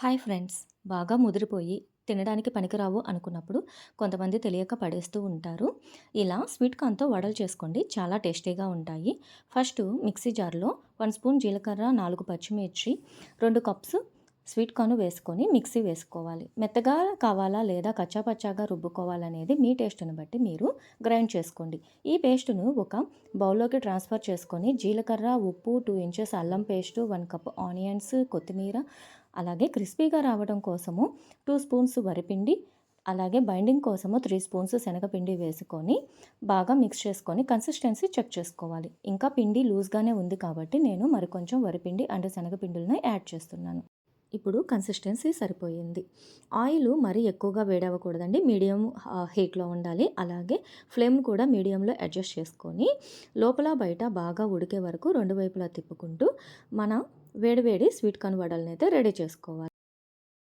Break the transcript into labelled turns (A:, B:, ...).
A: Hi friends. బాగా ముదిరిపోయి తినడానికి పనికిరావు అనుకున్నప్పుడు కొంతమంది తెలియక పడేస్తూ ఉంటారు. ఇలా స్వీట్ కార్న్తో వడలు చేసుకోండి. చాలా టేస్టీగా ఉంటాయి. ఫస్ట్ మిక్సీ జార్లో వన్ స్పూన్ జీలకర్ర నాలుగు పచ్చిమిర్చి రెండు కప్స్ స్వీట్ కార్న్ వేసుకొని మిక్సీ వేసుకోవాలి. మెత్తగా కావాలా లేదా కచ్చాపచ్చాగా రుబ్బుకోవాలనేది మీ టేస్ట్ని బట్టి మీరు గ్రైండ్ చేసుకోండి. ఈ పేస్ట్ను ఒక బౌల్లోకి ట్రాన్స్ఫర్ చేసుకొని జీలకర్ర ఉప్పు టూ ఇంచెస్ అల్లం పేస్టు వన్ కప్ ఆనియన్స్ కొత్తిమీర అలాగే క్రిస్పీగా రావడం కోసము టూ స్పూన్స్ వరిపిండి అలాగే బైండింగ్ కోసము త్రీ స్పూన్స్ శనగపిండి వేసుకొని బాగా మిక్స్ చేసుకొని కన్సిస్టెన్సీ చెక్ చేసుకోవాలి. ఇంకా పిండి లూజ్గానే ఉంది కాబట్టి నేను మరికొంచెం వరిపిండి అండ్ శనగపిండిలను యాడ్ చేస్తున్నాను. ఇప్పుడు కన్సిస్టెన్సీ సరిపోయింది. ఆయిల్ మరీ ఎక్కువగా వేడవ్వకూడదండి. మీడియం హీట్లో ఉండాలి. అలాగే ఫ్లేమ్ కూడా మీడియంలో అడ్జస్ట్ చేసుకొని లోపల బయట బాగా ఉడికే వరకు రెండు వైపులా తిప్పుకుంటూ మన వేడివేడి స్వీట్ కార్న్ వడల్ని అయితే రెడీ చేసుకోవాలి.